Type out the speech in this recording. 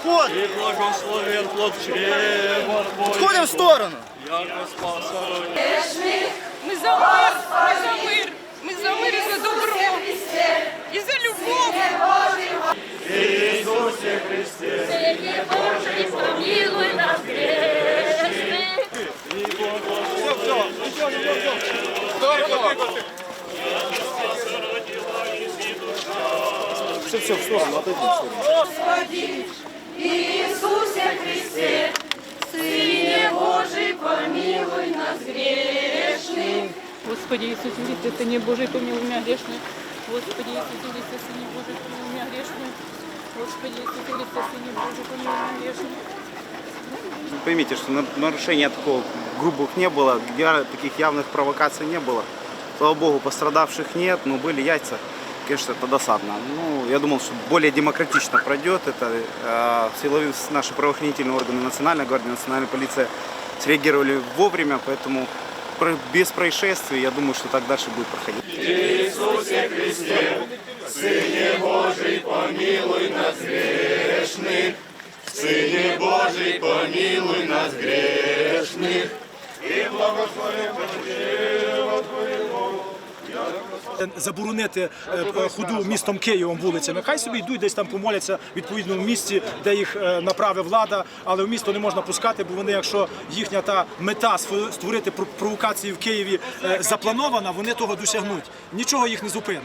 Сход! И благословен плод чрева. Сходим в сторону! Яко спаса Ми за мир, ми за мир, ми за мир і за добро, і за любов. Помилуй нас грешных. Господи Иисусе Христе, Сыне Божий, помилуй нас грешных. Господи Ісусі Христе, Сині Божий, помилуй мене грешних. Господи Ісусі Христе, Сині Божий, помилуй мене грешних. Господи Ісусі Христе, Сині Божий, помилуй мене грешних. Поймите, что на- нарушения такого грубых не было, я- таких явных провокаций не было. Слава богу, пострадавших нет, но были яйца. Конечно, это досадно. Ну, я думал, что более демократично пройдет это. Э, Силовые наши правоохранительные органы, Национальная гвардия, Национальная полиция среагировали вовремя, поэтому без происшествий, я думаю, что так дальше будет проходить. Заборонити е, ходу містом Києвом вулицями. Хай собі йдуть десь там помоляться в відповідному місці, де їх е, направить влада, але в місто не можна пускати, бо вони, якщо їхня та мета створити провокації в Києві е, запланована, вони того досягнуть. Нічого їх не зупинить.